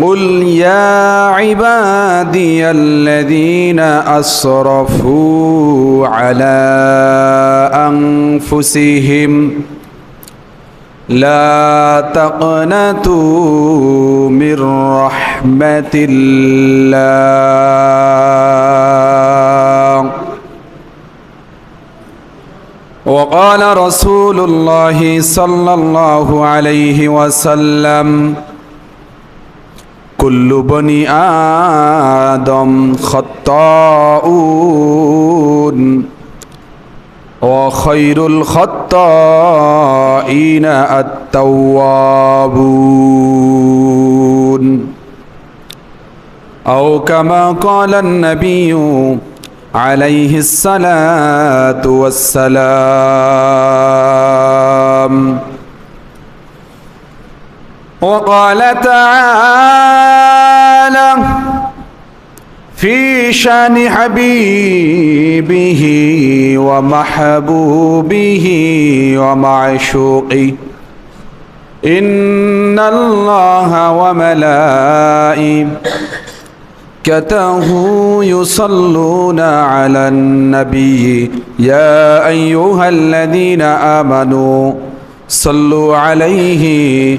قل يا عبادي الذين اسرفوا على انفسهم لا تقنطوا من رحمه الله وقال رسول الله صلى الله عليه وسلم كل بني آدم خطاؤون وخير الخطائين التوابون أو كما قال النبي عليه الصلاة والسلام وقال تعالى في شأن حبيبه ومحبوبه ومعشوقه إن الله وملائكته يصلون على النبي يا أيها الذين آمنوا صلوا عليه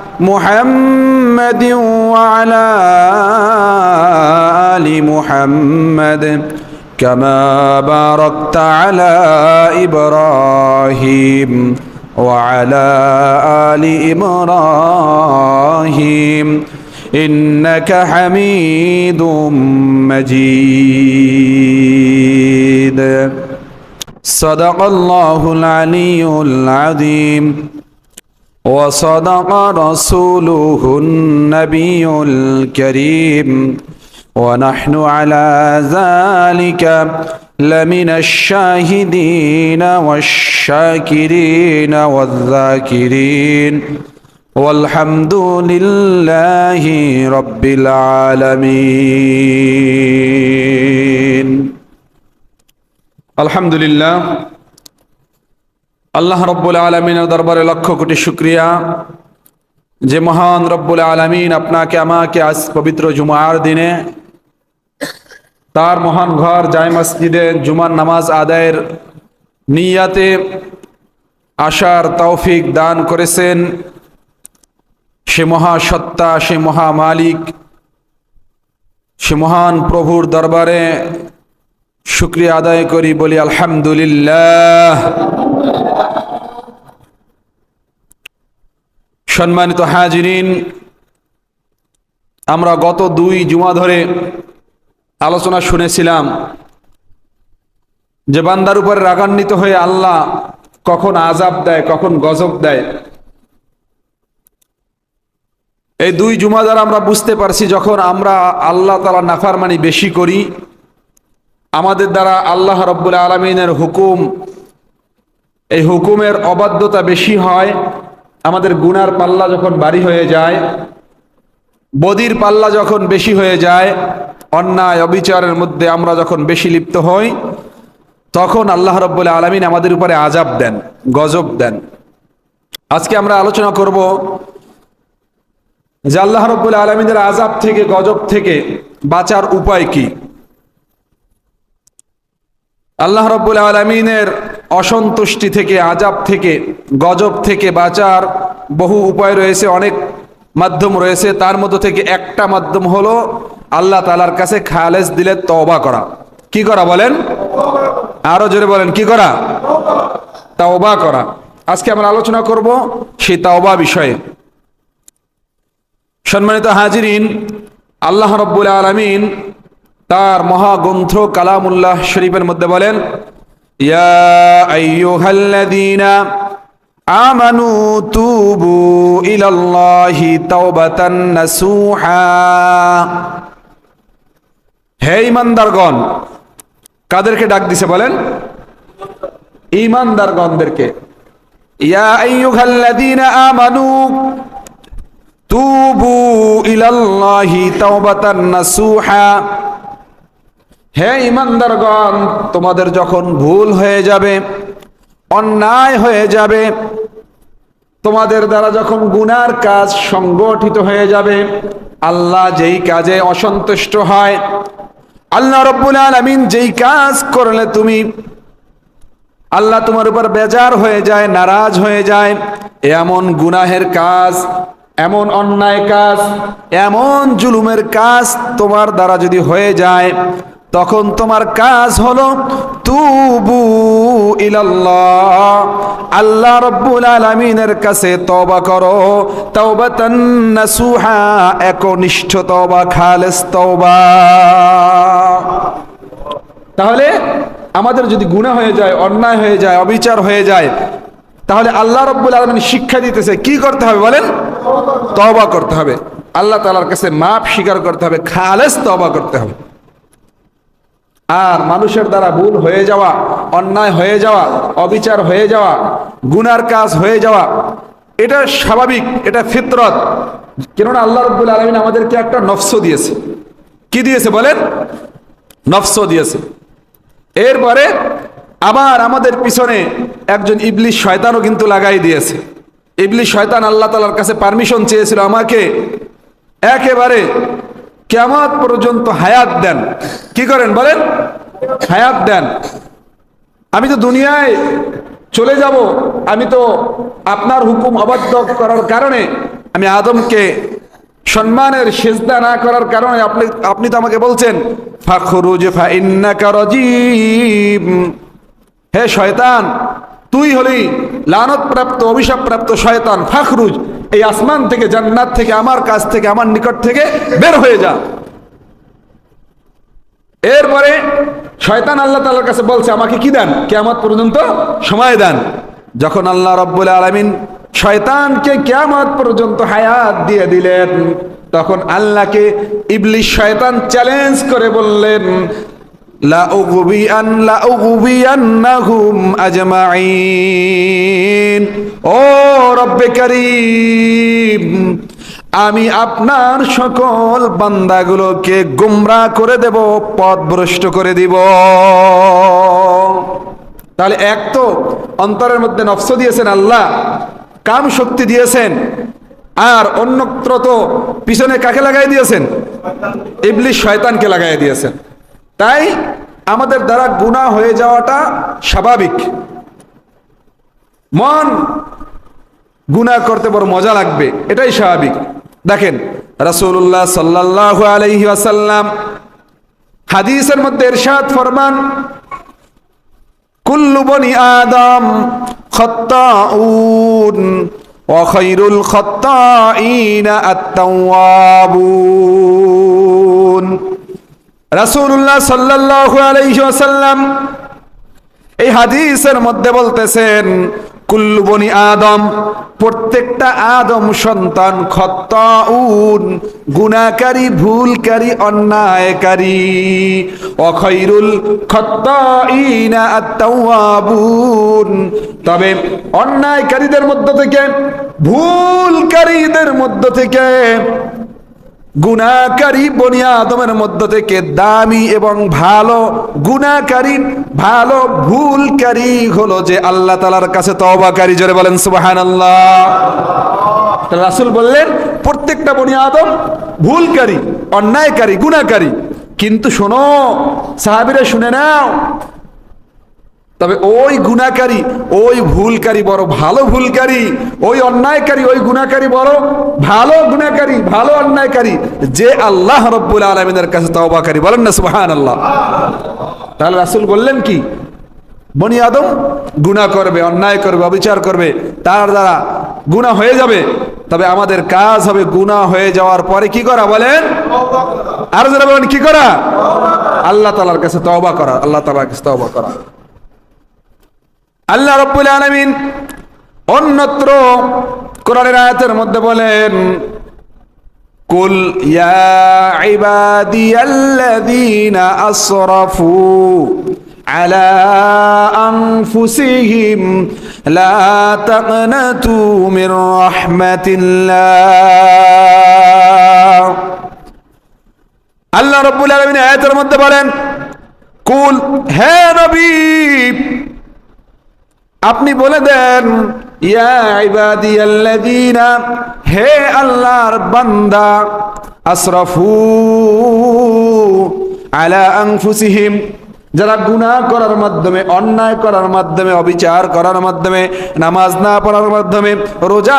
محمد وعلى آل محمد كما باركت على إبراهيم وعلى آل إبراهيم إنك حميد مجيد. صدق الله العلي العظيم. وصدق رسوله النبي الكريم. ونحن على ذلك لمن الشاهدين والشاكرين والذاكرين. والحمد لله رب العالمين. الحمد لله আল্লাহ রব্বুল আলমিনের দরবারে লক্ষ কোটি শুক্রিয়া। যে মহান রব্বুল আলমিন আপনাকে, আমাকে আজ পবিত্র জুমার দিনে তার মহান ঘর জায় মসজিদে জুমার নামাজ আদায়ের নিয়াতে আশার তৌফিক দান করেছেন। সে মহাসত্তা সে মহামালিক সে মহান প্রভুর দরবারে শুক্রিয়া আদায় করি, বলি আলহামদুলিল্লাহ। সম্মানিত হাজিরিন, আমরা গত দুই জুমা ধরে আলোচনা শুনেছিলাম যে বান্দার উপরে রাগান্বিত হয়ে আল্লাহ কখন আজাব দেয়, কখন গজব দেয়। এই দুই জুমা দ্বারা আমরা বুঝতে পারছি যখন আমরা আল্লাহ তালা নাফারমানি বেশি করি, আমাদের দ্বারা আল্লাহ রব্বুল আলমিনের হুকুম, এই হুকুমের অবাধ্যতা বেশি হয় আমাদের গুনার পাল্লা যখন বাড়ি হয়ে যায়, বদির পাল্লা যখন বেশি হয়ে যায়, অন্যায়, অবিচারের মধ্যে আমরা যখন বেশি লিপ্ত হই, তখন আল্লাহ রব্বুল আলমিন আমাদের উপরে আজাব দেন, গজব দেন। আজকে আমরা আলোচনা করব যে আল্লাহ রব্বুল আলমীদের আজাব থেকে, গজব থেকে বাঁচার উপায় কি। আল্লাহ রব্বুল আলমিনের অসন্তুষ্টি থেকে, আজাব থেকে, গজব থেকে বাঁচার বহু উপায় রয়েছে, অনেক মাধ্যম রয়েছে। তার মধ্য থেকে একটা মাধ্যম হলো আল্লাহ তালার কাছে খালেজ দিলে তওবা করা। কি করা বলেন? আরও জোরে বলেন, কি করা? তাওবা করা। আজকে আমরা আলোচনা করব সেই তাওবা বিষয়ে। সম্মানিত হাজিরিন, আল্লাহ রব্বুল আলমিন তার মহাগ্রন্থ কালামুল্লাহ শরীফের মধ্যে বলেন ইয়া আইয়ুহাল্লাযীনা আমানু তুবু ইলাল্লাহি তাওবাতান নাসুহা। হে ইমানদারগণ কাদেরকে ডাক দিছে বলেন? ইমানদারগণদেরকে ইয়া আইয়ুহাল্লাযীনা আমানু তুবু ইলাল্লাহি তাওবাতান নাসুহা। হে ইমানদারগণ, তোমাদের যখন ভুল হয়ে যাবে, অন্যায় হয়ে যাবে, তোমাদের দ্বারা যখন গুনার কাজ সংগঠিত হয়ে যাবে, আল্লাহ যেই কাজে অসন্তুষ্ট হয়, আল্লাহ রব্বুল আলামিন যেই কাজ করলে তুমি, আল্লাহ তোমার উপর বেজার হয়ে যায়, নারাজ হয়ে যায়, এমন গুনাহের কাজ, এমন অন্যায় কাজ, এমন জুলুমের কাজ তোমার দ্বারা যদি হয়ে যায় তখন তোমার কাজ হলো, তুবু ইলাল্লাহ, আল্লাহ রব্বুল আলামিনের কাছে তওবা করো। তাওবাতান নাসুহা, একনিষ্ঠ তওবা, খালেস তওবা। তাহলে আমাদের যদি গুনাহ হয়ে যায়, অন্যায় হয়ে যায়, অবিচার হয়ে যায়, তাহলে আল্লাহ রব্বুল আলমিন শিক্ষা দিতেছে, কি করতে হবে বলেন? তওবা করতে হবে। আল্লাহ তালার কাছে মাপ স্বীকার করতে হবে, খালেস তবা করতে হবে। আর মানুষের দ্বারা ভুল হয়ে যাওয়া, অন্যায় হয়ে যাওয়া, অবিচার হয়ে যাওয়া, গুনার কাজ হয়ে যাওয়া, এটা স্বাভাবিক, এটা ফিতরত। কেননা আল্লাহ রব্বুল আলমিন আমাদেরকে একটা নফস দিয়েছে। কি দিয়েছে বলেন? নফস দিয়েছে। এরপরে আবার আমাদের পিছনে একজন ইবলিশ শয়তানও কিন্তু লাগাই দিয়েছে। ইবলিশ শয়তান আল্লাহ তালার কাছে পারমিশন চেয়েছিল আমাকে। একেবারে কেমন পর্যন্ত হায়াত দেন। কি করেন বলেন? হায়াত দেন। আমি তো দুনিয়ায় চলে যাব, আমি তো আপনার হুকুম অবাধ্য করার কারণে, আমি আদমকে সম্মানের সেজদা না করার কারণে আপনি আপনি তো আমাকে বলছেন হে শয়তান, তুই হলি লানত প্রাপ্ত, অভিশাপ প্রাপ্ত শয়তান, ফাখরুজ। এই আসমান থেকে, জান্নাত থেকে, আমার কাছ থেকে, আমার নিকট থেকে বের হয়ে যা। এরপরে শয়তান আল্লাহ তালার কাছে বলছে, আমাকে কি দেন? কেমত পর্যন্ত সময় দেন। যখন আল্লাহ রব্বুল আলমিন শয়তানকে কেমত পর্যন্ত হায়াত দিয়ে দিলেন, তখন আল্লাহকে ইবলিশ শয়তান চ্যালেঞ্জ করে বললেন আমি আপনার সকল বান্দাগুলোকে গুমরা করে দেব, পথভ্রষ্ট করে দিব। তাহলে এক তো অন্তরের মধ্যে নফস দিয়েছেন আল্লাহ, কাম শক্তি দিয়েছেন, আর অন্যত্র তো পিছনে কাকে লাগাই দিয়েছেন? ইবলিশ শয়তানকে লাগাই দিয়েছেন। তাই আমাদের দ্বারা গুণা হয়ে যাওয়াটা স্বাভাবিক। মন গুণা করতে বড় মজা লাগবে, এটাই স্বাভাবিক। দেখেন, রাসূলুল্লাহ সাল্লাল্লাহু আলাইহি ওয়াসাল্লাম হাদিসের মধ্যে ইরশাদ ফরমান, কুল্লু বনি আদম খাত্তাউন ওয়া খায়রুল খাত্তাইনা আত-তাওয়াবুন। রাসূলুল্লাহ সাল্লাল্লাহু আলাইহি ওয়াসাল্লাম এই হাদিসের মধ্যে বলতেছেন, কুল্লু বনি আদম, প্রত্যেকটা আদম সন্তান খত্তাউন, গুনাহকারী, ভুলকারী, অন্যায়কারী। অখৈরুল খত্তাইনা আত-তাওয়াবুন। তবে অন্যায়কারীদের মধ্য থেকে, ভুলকারীদের মধ্য থেকে গুণাকারী বনি আদমের মধ্য থেকে দামি এবং ভালো গুণাকারী, ভালো ভুলকারী হলো যে আল্লাহ তালার কাছে তওবাকারী। জোরে বলেন সুবাহান আল্লাহ রাসুল বললেন, প্রত্যেকটা বনি আদম ভুলকারী, অন্যায়কারী, গুণাকারী। কিন্তু শোনো, সাহাবিরা শুনে নাও তবে ওই গুণাকারী, ওই ভুলকারী বড় ভালো ভুলকারী, ওই অন্যায়কারী, ওই গুণাকারী বড় ভালো গুণাকারী, ভালো অন্যায়কারী, যে আল্লাহ রব্বুল আলমিনের কাছে তওবাকারী। বলেন না সুবাহান আল্লাহ তাহলে রাসুল বললেন কি? বনি আদম গুণা করবে, অন্যায় করবে, অবিচার করবে, তার দ্বারা গুণা হয়ে যাবে। তবে আমাদের কাজ হবে গুণা হয়ে যাওয়ার পরে কি করা বলেন? আর যারা বলেন, কি করা? আল্লাহ তালার কাছে তওবা করা, আল্লাহ তালার কাছে তওবা করা। আল্লাহ রব্বুল আলামিন অন্যত্র কোরআনের আয়াতের মধ্যে বলেন কুল ইয়া ইবাদিয়াল্লাযীনা আসরাফু على أنفسهم لا تقنطوا من رحمة الله আল্লাহ রব্বুল আলামিন আয়াতের মধ্যে বলেন কুল হে নবী আপনি বলে দেন হে আল্লাহর বান্দা আশরাফু আলা আনফুসিহিম যারা গুনাহ করার মাধ্যমে, অন্যায় করার মাধ্যমে, অবিচার করার মাধ্যমে, নামাজ না পড়ার মাধ্যমে, রোজা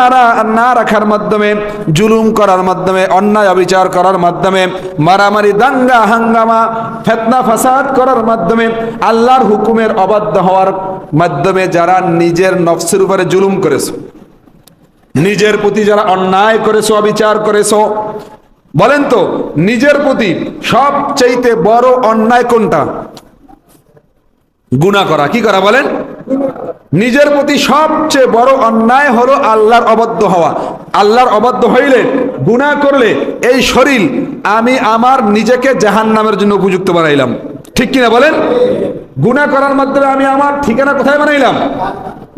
না রাখার মাধ্যমে, জুলুম করার মাধ্যমে, অন্যায় অবিচার করার মাধ্যমে, মারামারি, দাঙ্গা, হাঙ্গামা, ফেতনা, ফাসাদ করার মাধ্যমে, আল্লাহর হুকুমের অবাধ্য হওয়ার মাধ্যমে যারা নিজের নফসের উপরে জুলুম করেছে, নিজের প্রতি যারা অন্যায় করেছ, অবিচার করেছ, বলেন তো, নিজের প্রতি সবচাইতে বড় অন্যায় কোনটা? গুণা করা। কি করা বলেন? নিজের প্রতি সবচেয়ে বড় অন্যায় হলো আল্লাহর অবদ্ধ হওয়া। আল্লাহর অবদ্ধ হইলে গুণা করলে এই শরীর আমি আমার নিজেকে জাহান নামের জন্য উপযুক্ত বানাইলাম। ঠিক কিনা বলেন? গুণা করার মাধ্যমে আমি আমার ঠিকানা কোথায় বানাইলাম?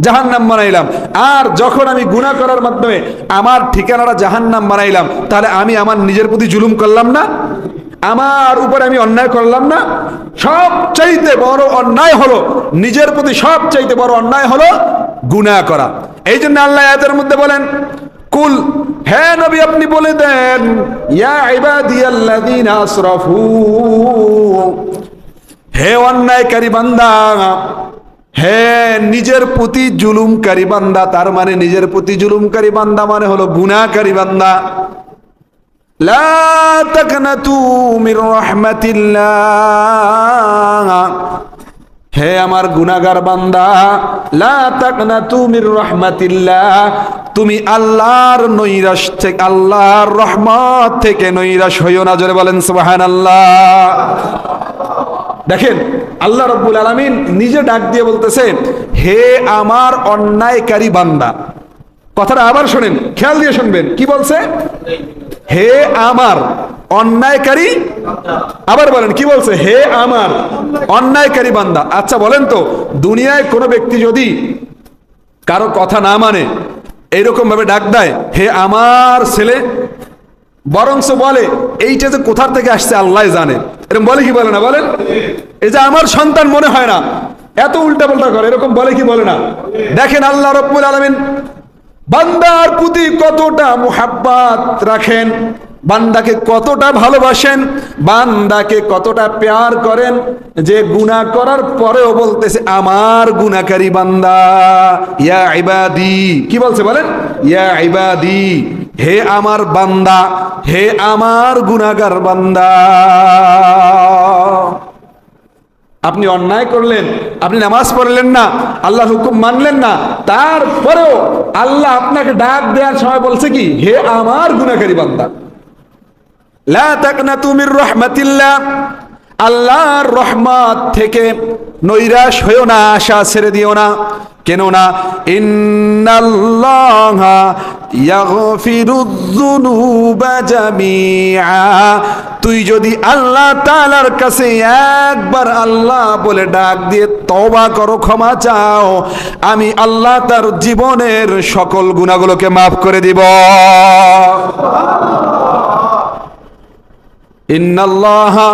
জাহান নাম বানাইলাম। আর যখন আমি গুণা করার মাধ্যমে আমার ঠিকানাটা জাহান নাম বানাইলাম, তাহলে আমি আমার নিজের প্রতি জুলুম করলাম না? আমার উপরে আমি অন্যায় করলাম না। সব চাইতে বড় অন্যায় হলো, নিজের প্রতি সব চাইতে বড় অন্যায় হলো গুনাহ করা। এই জন্য আল্লাহ আয়াতের মধ্যে বলেন, কুল, হে নবী, আপনি বলে দেন হে অন্যায়কারী বান্দা, হে নিজের প্রতি জুলুমকারী বান্দা, তার মানে নিজের প্রতি জুলুমকারী বান্দা মানে হলো গুনাহকারী বান্দা। লা তাকনাতু মির রাহমাতিল্লাহ। হে আমার গুনাগার বান্দা, লা তাকনাতু মির রাহমাতিল্লাহ। তুমি আল্লাহর নৈরাশ থেকে আল্লাহর রহমত থেকে নৈরাশ হইও না, জোরে বলেন সুবহানাল্লাহ। দেখেন, আল্লাহ রব্বুল আলমিন নিজে ডাক দিয়ে বলতেছে, হে আমার অন্যায়কারী বান্দা। কথাটা আবার শোনেন, খেয়াল দিয়ে শুনবেন, কি বলছে? হে আমার, অন্যায়কারী? আবার বলেন, কি বলছে? হে আমার, অন্যায়কারী বান্দা। আচ্ছা বলেন তো, দুনিয়ায় কোনো ব্যক্তি যদি কারও কথা না মানে এইরকম ভাবে ডাক দেয়, হে আমার ছেলে বরংস বলে, এইটা যে কোথার থেকে আসছে আল্লাহ জানে। এরকম বলে কি বলে না বলেন? এই যে আমার সন্তান মনে হয় না, এত উল্টা পাল্টা করে, এরকম বলে কি বলে না? দেখেন আল্লাহ রব্বুল আলমিন বান্দার প্রতি কতটা মোহাব্বাত রাখেন, বান্দাকে কতটা ভালোবাসেন, বান্দাকে কতটা প্যার করেন, যে গুনাহ করার পরেও বলতেছে, আমার গুণাকারী বান্দা, ইয়া ইবাদি। কি বলছে বলেন? ইয়া ইবাদি, হে আমার বান্দা, হে আমার গুনাহগার বান্দা। আপনি অন্যায় করলেন, আপনি নামাজ পড়লেন না আল্লাহ হুকুম মানলেন না, তারপরেও আল্লাহ আপনাকে ডাক দেওয়ার সময় বলছে কি, হে আমার গুণাকারী বান্দা আল্লাহর রহমত থেকে নৈরাশ হয়েও না, আশা ছেড়ে দিও না কেননা তুই যদি আল্লাহ তাআলার কাছে একবার আল্লাহ বলে ডাক দিয়ে তবা করো, ক্ষমা চাও, আমি আল্লাহ তার জীবনের সকল গুণাগুলোকে মাফ করে দিব। ইন্নাল্লাহা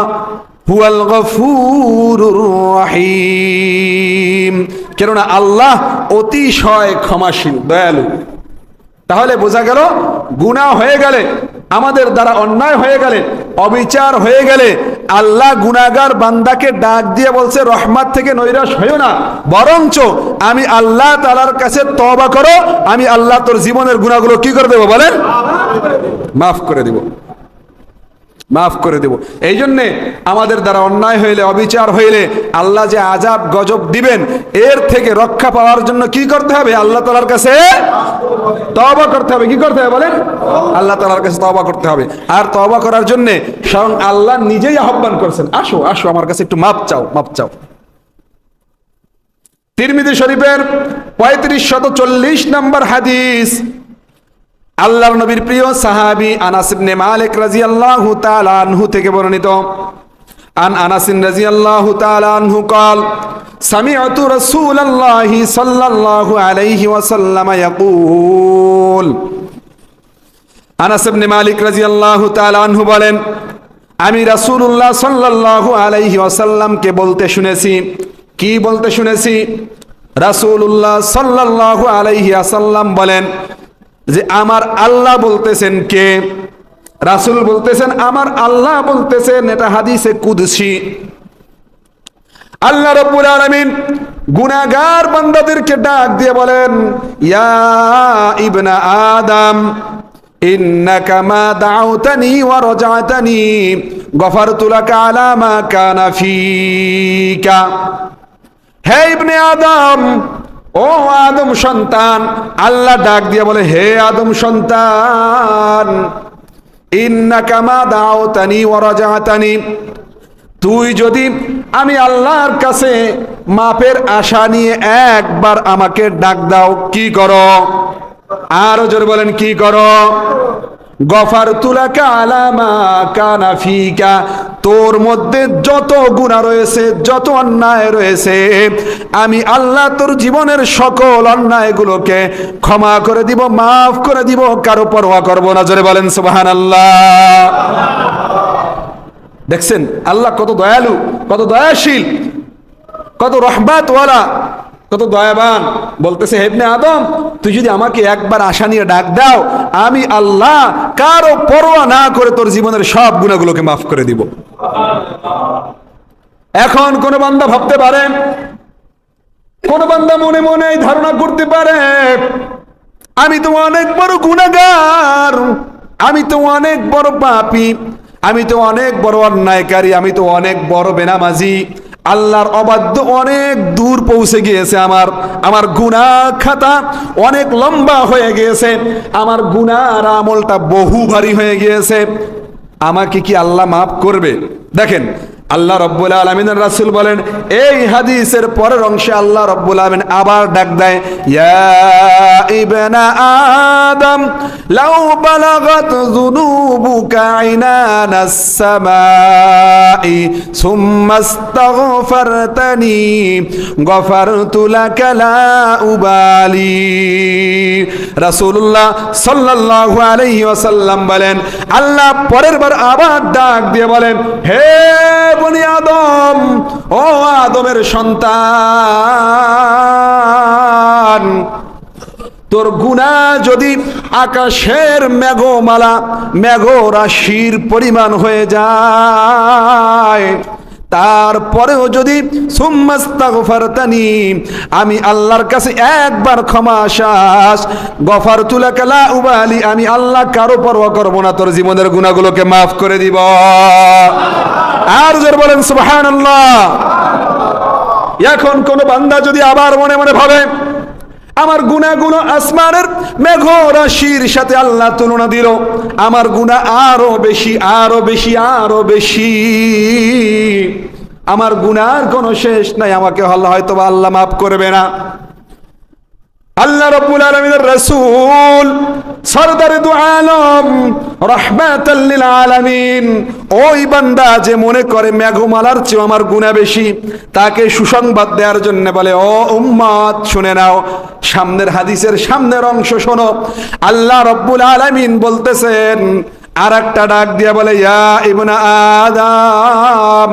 হুয়াল গফুরুর রহিম। কেননা আল্লাহ অতিশয় ক্ষমাশীল, দয়ালু। তাহলে বোঝা গেল, গুনাহ হয়ে গেলে, আমাদের দ্বারা অন্যায় হয়ে গেলে, অবিচার হয়ে গেলে, আল্লাহ গুনাগার বান্দাকে ডাক দিয়ে বলছে, রহমাত থেকে নৈরাশ হইও না। বরঞ্চ আমি আল্লাহ তালার কাছে তবা করো, আমি আল্লাহ তোর জীবনের গুণাগুলো কি করে দেবো বলেন? মাফ করে দিব। মাফ করে দেব। এই জন্যে আমাদের দ্বারা অন্যায় হইলে, অবিচার হইলে আল্লাহ যে আজাব গজব দিবেন, এর থেকে রক্ষা পাওয়ার জন্য কি করতে হবে? আল্লাহ তালার কাছে তবা করতে হবে। কি করতে হবে বলেন? আল্লাহ তালার কাছে তবা করতে হবে। আর তবা করার জন্য স্বয়ং আল্লাহ নিজেই আহ্বান করছেন, আসো আসো, আমার কাছে একটু মাপ চাও মাপ চাও। তিরমিদি শরীফের পঁয়ত্রিশ শত চল্লিশ নম্বর হাদিস। আল্লাহর নবীর প্রিয় সাহাবি আনাস ইবনে মালিক রাদিয়াল্লাহু তাআলা আনহু থেকে বর্ণিত আন আনাস রাদিয়াল্লাহু তাআলা আনহু قال سمعت رسول الله صلى الله عليه وسلم يقول আনাস ইবনে মালিক রাদিয়াল্লাহু তাআলা আনহু বলেন আমি রাসূলুল্লাহ সাল্লাল্লাহু আলাইহি ওয়াসাল্লামকে বলতে শুনেছি কি বলতে শুনেছি রাসূলুল্লাহ সাল্লাল্লাহু আলাইহি ওয়াসাল্লাম বলেন যে আমার আল্লাহ বলতেছেন কে? রাসূল বলতেছেন, আমার আল্লাহ বলতেছেন, এটা হাদিসে কুদসি। আল্লাহ রব্বুল আলামিন গুনাহগার বান্দাদেরকে ডাক দিয়ে বলেন, ইয়া ইবনা আদম, ইন্নাকা মা দাউতানি ওয়া রাজাতানি গফারতু লাকা আলা মা কানা ফিকা। হে ইবনে আদম ও আদম সন্তান, আল্লাহ ডাক দিয়ে বলে, হে আদম সন্তান তুই যদি আমি আল্লাহর কাছে মাপের আশা নিয়ে একবার আমাকে ডাক দাও, কি করো? আরও জোরে বলেন, কি করো? গফার তুলাকা আলামা কানা ফিকা। তোর মধ্যে যত গুণা রয়েছে, যত অন্যায় রয়েছে, আমি আল্লাহ তোর জীবনের সকল অন্যায়গুলোকে ক্ষমা করে দিব, মাফ করে দিব, কারও পরোয়া করব না। জোরে বলেন সুবাহান দেখছেন, আল্লাহ কত দয়ালু, কত দয়াশীল, কত রহমাতওয়ালা। কত দয়াবান। বলতেছে হেবনে আদম, তুই যদি আমাকে একবার আশা নিয়ে ডাক দাও, আমি আল্লাহ কারও পরোয়া না করে তোর জীবনের সব গুণাগুলোকে মাফ করে দিব। এখন কোন বান্দা ভাবতে পারে, কোন বান্দা মনে মনে ধারণা করতে পারে, আমি তো অনেক বড় গুণাগার আমি তো অনেক বড় পাপি, আমি তো অনেক বড় অন্যায়কারী, আমি তো অনেক বড় বেনামাজি আল্লাহর অবাধ্য অনেক দূর পৌঁছে গিয়েছে আমার। আমার গুণা খাতা অনেক লম্বা হয়ে গিয়েছে। আমার গুনার আমলটা বহু ভারী হয়ে গিয়েছে। আমাকে কি আল্লাহ মাফ করবে? দেখেন আল্লাহ রব্বুল আলমিনের রাসুল বলেন, এই হাদিসের পরের অংশে আল্লাহ রব্বুল আলমিন আবার ডাক দেয় ইবনা আদম, লাউ উবালি। রাসূলুল্লাহ সাল্লাল্লাহু আলাইহি ওয়াসাল্লাম বলেন, আল্লাহ পরের বার আবার ডাক দিয়ে বলেন, হে বনি আদম, ও আদমের সন্তান। তোর গুণা যদি আকাশের মেঘমালা, মেঘ রাশির পরিমাণ হয়ে যায় তারপরেও যদি আমি আল্লাহর কাছে একবার ক্ষমা আসাস গফার তুলা কালা উবালি, আমি আল্লাহ কারও পরোয়া করব না, তোর জীবনের গুণাগুলোকে মাফ করে দিব। আর জোর বলেন, সুবহানাল্লাহ। এখন কোন বান্দা যদি আবার মনে মনে ভাবে আমার গুণাগুলো আসমানের মেঘ রাশির সাথে আল্লাহ তুলনা দিল। আমার গুণা আরও বেশি আরও বেশি আরও বেশি। আমার গুণার কোনো শেষ নাই, আমাকে হল্লা হয়তো আল্লাহ মাফ করবে না। আল্লাহ রব্বুল আলমিনের রসুল সরদার দু আলম রহমাতাল্লিল আলামিন। ওই বান্দা যে মনে করে মেঘমালার চেয়ে আমার গুণা বেশি, তাকে সুসংবাদ দেওয়ার জন্য বলে, ও উম্মাদ, শুনে নাও, সামনের হাদিসের সামনের অংশ শোনো। আল্লাহ রব্বুল আলামিন বলতেছেন আর একটা ডাক দিয়ে বলে, ইয়া ইবনা আদম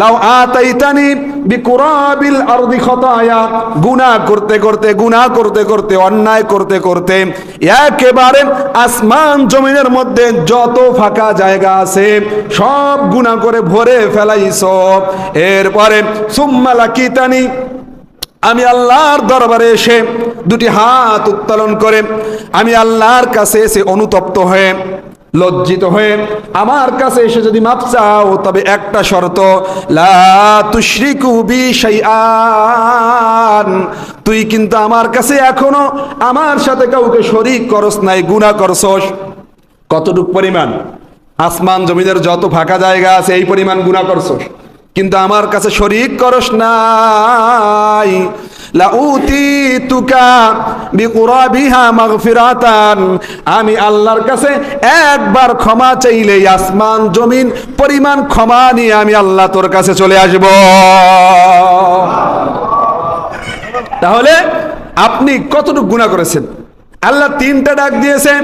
লাউ আতাইতানি বিকুরাবিল আরদি খতায়া। গুনাহ করতে করতে, গুনাহ করতে করতে, অন্যায় করতে করতে একেবারে আসমান জমিনের মধ্যে যত ফাঁকা জায়গা আছে, সব গুনাহ করে ভরে ফেলাইছ। এরপরে সুম্মা লাকিতানি, আমি আল্লাহর দরবারে এসে দুটি হাত উত্তোলন করে, আমি আল্লাহর কাছে এসে অনুতপ্ত হয়ে লজ্জিত হয়ে আমার কাছে এসে যদি মাপ চাও, তবে একটা শর্ত তুই কিন্তু আমার কাছে এখনও আমার সাথে কাউকে শরিক করস নাই, গুনাহ করছস। কতটুক পরিমাণ? আসমান জমিনের যত ফাঁকা জায়গা আছে, এই পরিমাণ গুনাহ করছস। কিন্তু আমার কাছে শরিক করস নাই। লাউতি তুকা বিকুরাবিহা মাগফিরাতান। আমি আল্লাহর কাছে একবার ক্ষমা চাইলেই আসমান, জমিন পরিমাণ ক্ষমা নিয়ে আমি আল্লাহ তোর কাছে চলে আসব। তাহলে আপনি কতটুকু গুণা করেছেন? আল্লাহ তিনটা ডাক দিয়েছেন,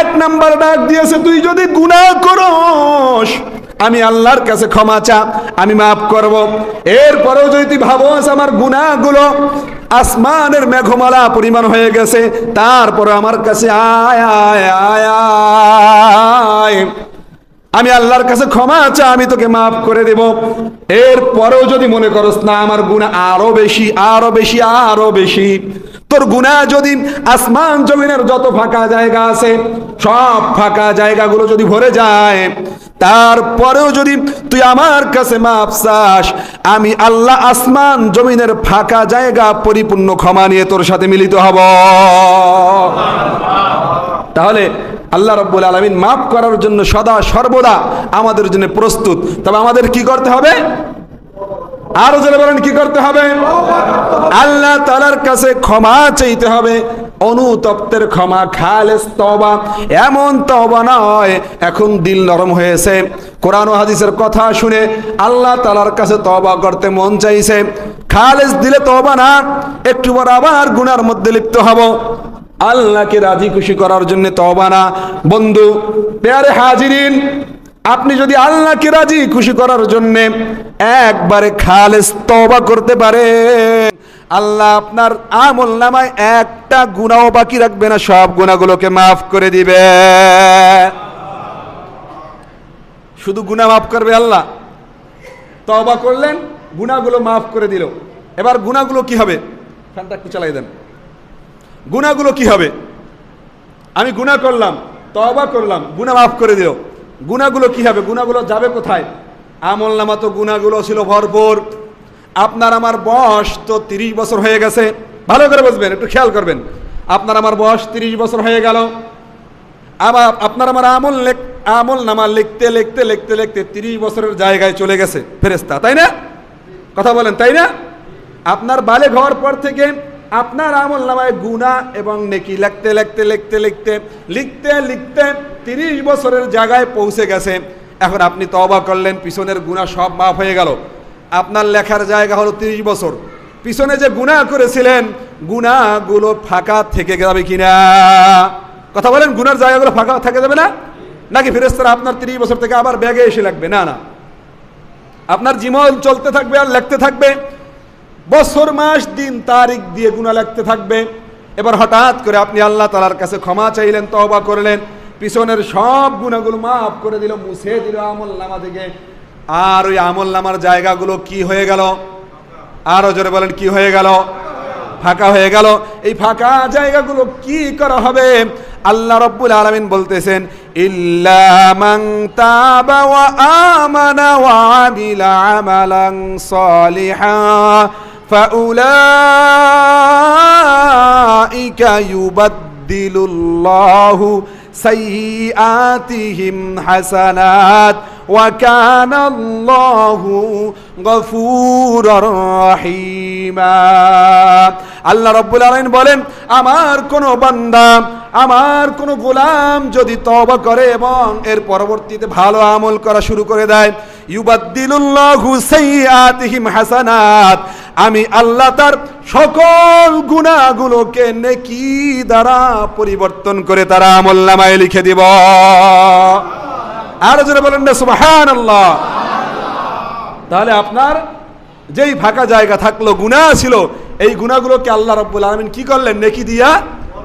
এক নাম্বার ডাক দিয়েছে, তুই যদি গুণা করস আমি আল্লাহর কাছে ক্ষমা চা আমি মাফ করব। এরপরেও যদি ভাবস আমার গুণাগুলো আসমানের মেঘমালা পরিমাণ হয়ে গেছে, তারপরে আমার কাছে আয় আয় আয় আয়। আমি আল্লাহর কাছে ক্ষমা চা আমি তোকে মাফ করে দেব। এরপরেও যদি মনে করস, না, আমার গুণা আরও বেশি আরও বেশি আরও বেশি। তোর গুণা যদি আসমান জমিনের যত ফাঁকা জায়গা আছে, সব ফাঁকা জায়গাগুলো যদি ভরে যায় তারপরেও যদি তুই আমার কাছে মাপ চাস, আমি আল্লাহ আসমান জমিনের ফাঁকা জায়গা পরিপূর্ণ ক্ষমা নিয়ে তোর সাথে মিলিত হব। তাহলে আল্লাহ রব্বুল আলমিন মাফ করার জন্য সদা সর্বদা আমাদের জন্য প্রস্তুত। তবে আমাদের কি করতে হবে? আরও জোরে বলেন, কি করতে হবে? আল্লাহ তালার কাছে ক্ষমা চাইতে হবে। অনুতপ্তের ক্ষমা, খালেস তবা এমন তবা নয়, এখন দিল নরম হয়েছে। কোরআন হাদিসের কথা শুনে আল্লাহ তালার কাছে তবা করতে মন চাইছে। খালেস দিলে তবা না, একটু পর আবার গুনার মধ্যে লিপ্ত হব। আল্লাহকে রাজি খুশি করার জন্য তবা না। বন্ধু, পেয়ারে হাজিরিন আপনি যদি আল্লাহকে রাজি খুশি করার জন্য একবারে খালেস তবা করতে পারে আল্লাহ আপনার আমল নামায় একটা গুণাও বাকি রাখবে না, সব গুণাগুলোকে মাফ করে দিবে। শুধু গুণা মাফ করবে আল্লাহ। তবা করলেন গুণাগুলো মাফ করে দিল। এবার গুণাগুলো কি হবে? ফ্যানটা একটু চালাই দেন। গুণাগুলো কি হবে? আমি গুণা করলাম তবা করলাম গুণা মাফ করে দিল। গুণাগুলো কি হবে? গুণাগুলো যাবে কোথায়? আমল নামা তো গুণাগুলো ছিল ভরপুর। আপনার আমার বয়স তো তিরিশ বছর হয়ে গেছে। ভালো করে বুঝবেন, একটু খেয়াল করবেন। আপনার আমার বয়স তিরিশ বছর হয়ে গেল। আবার আপনার আমার আমল আমল নামা লিখতে লিখতে লিখতে লিখতে তিরিশ বছরের জায়গায় চলে গেছে। ফেরেস্তা তাই না? কথা বলেন, তাই না? আপনার বালে হওয়ার পর থেকে আপনার আমল নামায় গুণা এবং নেকি লিখতে লিখতে লিখতে লিখতে লিখতে লিখতে তিরিশ বছরের জায়গায় পৌঁছে গেছে। এখন আপনি তবা করলেন, পিছনের গুণা সব মাফ হয়ে গেল। আপনার লেখার জায়গা হলো তিরিশ বছর। পিছনে যে গুণা করেছিলেন গুণাগুলো ফাঁকা থেকে যাবে কিনা? কথা বলেন গুনার জায়গাগুলো ফাঁকা থেকে যাবে না? নাকি ফেরেস্তারা আপনার তিরিশ বছর থেকে আবার ব্যাগে এসে লাগবে? না না। আপনার জীবন চলতে থাকবে আর লিখতে থাকবে। বছর, মাস, দিন, তারিখ দিয়ে গুণা লাগতে থাকবে। এবার হঠাৎ করে আপনি আল্লাহ তালার কাছে ক্ষমা চাইলেন তবা করলেন, পিছনের সব গুণাগুলো মাফ করে দিল, মুছে দিল আমল নামা থেকে। আর ওই আমল নামার জায়গাগুলো কি হয়ে গেল? আরও জোরে বলেন, কি হয়ে গেল? ফাঁকা হয়ে গেল। এই ফাঁকা জায়গাগুলো কি করা হবে? আল্লাহ রব্বুল আলমিন বলতেছেন, ইল্লা তাবা ওয়া আমানা ওয়া আমিলা আমালান সালিহা। فأولئك يبدل الله سيئاتهم حسنات وكان الله غفورا رحيما আল্লাহ রব্বুল আলামিন বলেন আমার কোন বান্দা আমার কোন গোলাম যদি তবা করে এবং এর পরবর্তীতে ভালো আমল করা শুরু করে দেয় ইউবাদ্দিলুল্লাহু সাইয়্যাতিহিম হাসানাত আমি আল্লাহ তার সকল গুনাহগুলোকে নেকি দ্বারা পরিবর্তন করে তারা আমল নামায় লিখে দিব। আর জোরে বলেন না, সুবহানাল্লাহ। তাহলে আপনার যেই ফাঁকা জায়গা থাকল, গুনাহ ছিল, এই গুনাহগুলোকে আল্লাহ রাব্বুল আলামিন কি করলেন? নেকি দিয়া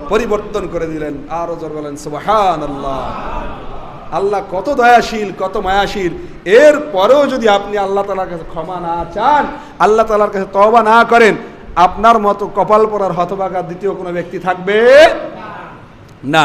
পরিবর্তন করে দিলেন। আরও জোর বলেন, সুবহানাল্লাহ। আল্লাহ কত দয়াশীল, কত মায়াশীল। এর পরেও যদি আপনি আল্লাহ তালার কাছে ক্ষমা না চান, আল্লাহ তালার কাছে তবা না করেন, আপনার মতো কপাল পরার হতবাগার দ্বিতীয় কোনো ব্যক্তি থাকবে না।